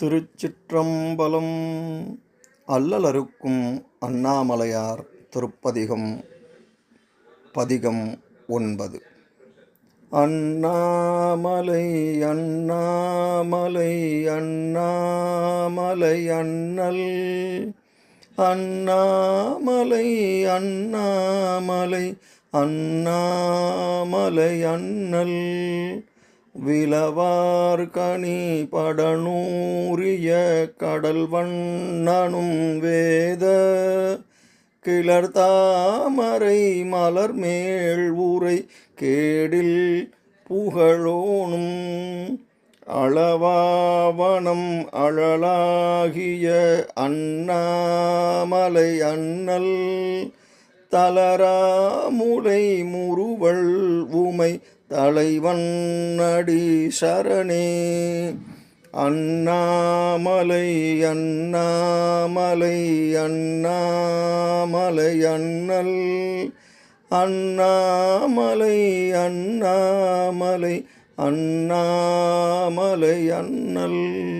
திருச்சிற்றம்பலம் அல்லலருக்கும் அண்ணாமலையார் திருப்பதிகம் பதிகம் ஒன்பது. அண்ணாமலை அண்ணாமலை அண்ணாமலை அண்ணல். அண்ணாமலை அண்ணாமலை அண்ணாமலை அண்ணல். விலவார் கனி படனூரிய கடல் வண்ணனும் வேத கிளர் தாமரை மலர் மேல் ஊரை கேடில் புகழோனும் அளவாவனம் அழலாகிய அண்ணாமலை அண்ணல் தளராமுலை முறுவல் உமை தலைவன் அடி சரணே. அண்ணாமலை அண்ணாமலை அண்ணாமலை அண்ணல். அண்ணாமலை அண்ணாமலை அண்ணாமலை அண்ணல்.